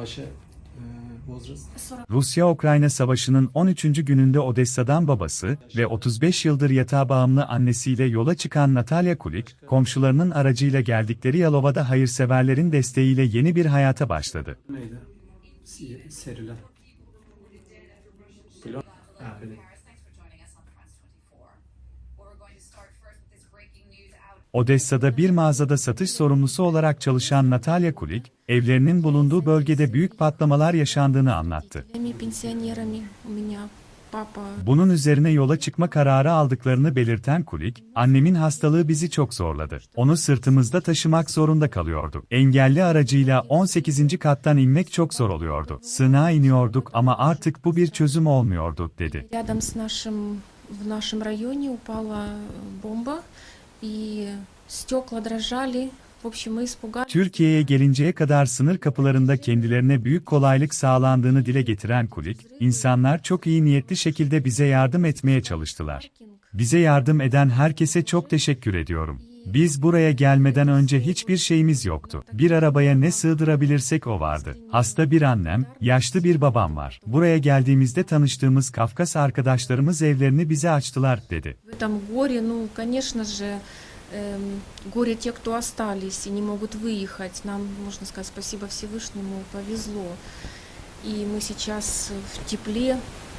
Paşa e, Rusya-Ukrayna Savaşı'nın 13. gününde Odessa'dan babası ve 35 yıldır yatağa bağımlı annesiyle yola çıkan Natalya Kulik, komşularının aracıyla geldikleri Yalova'da hayırseverlerin desteğiyle yeni bir hayata başladı. Neydi? Serilen. Plan. Ha, öyle. Odessa'da bir mağazada satış sorumlusu olarak çalışan Natalya Kulik, evlerinin bulunduğu bölgede büyük patlamalar yaşandığını anlattı. Всеми пенсионерами у меня папа Bunun üzerine yola çıkma kararı aldıklarını belirten Kulik, annemin hastalığı bizi çok zorladı. Onu sırtımızda taşımak zorunda kalıyorduk. Engelli aracıyla 18. kattan inmek çok zor oluyordu. Sığınağa iniyorduk ama artık bu bir çözüm olmuyordu, dedi. рядом с нашим в нашем районе упала бомба Türkiye'ye gelinceye kadar sınır kapılarında kendilerine büyük kolaylık sağlandığını dile getiren Kulik, insanlar çok iyi niyetli şekilde bize yardım etmeye çalıştılar. Bize yardım eden herkese çok teşekkür ediyorum. Biz buraya gelmeden önce hiçbir şeyimiz yoktu. Bir arabaya ne sığdırabilirsek o vardı. Hasta bir annem, yaşlı bir babam var. Buraya geldiğimizde tanıştığımız Kafkas arkadaşlarımız evlerini bize açtılar, dedi. В этом горе, ну, конечно же, эм, горе те, кто остались и не могут выехать. Нам, можно сказать, спасибо Всевышнему, повезло. И мы сейчас в тепле,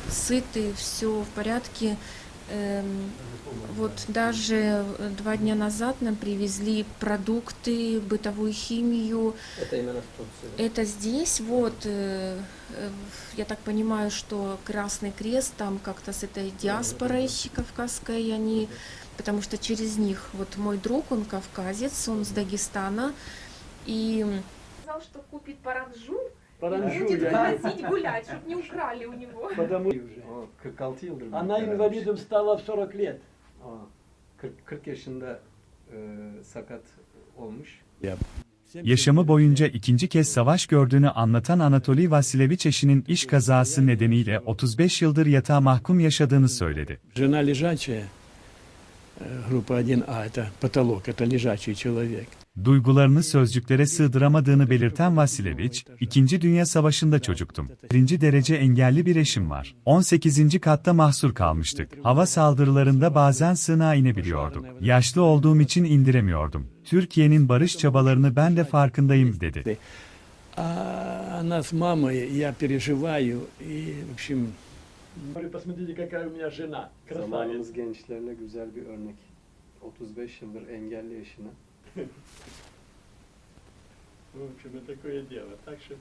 сыты, все в порядке. Эм, Вот даже два дня назад нам привезли продукты, бытовую химию. Это именно в Турции. Это здесь, вот, э, э, я так понимаю, что Красный Крест там как-то с этой диаспорой кавказской, они, потому что через них, вот мой друг, он кавказец, он с Дагестана, и сказал, что купит паранжу, Паранжу и будет я выходить гулять, чтобы не украли у него. потому O 46 yıldır mı? она инвалидом стала в 40 лет. Aa, 40, 40 yaşında e, sakat olmuş. Yaşamı boyunca ikinci kez savaş gördüğünü anlatan Anatoli Vasilevich eşinin iş kazası nedeniyle 35 yıldır yatağa mahkum yaşadığını söyledi. Жена лежачая, э, группа 1А, это потолок, это лежачий человек. Duygularını sözcüklere sığdıramadığını belirten Vasilevich, İkinci Dünya Savaşı'nda çocuktum. Birinci derece engelli bir eşim var. 18. katta mahsur kalmıştık. Hava saldırılarında bazen sığınağa inebiliyorduk. Yaşlı olduğum için indiremiyordum. Türkiye'nin barış çabalarını ben de farkındayım, dedi. А она с мамой, я переживаю, и, в общем... Посмотрите, какая у меня жена, красавица. Zamanımız gençlerine güzel bir örnek. 35 yıldır engelli eşine. В общем, и такое дело. Так что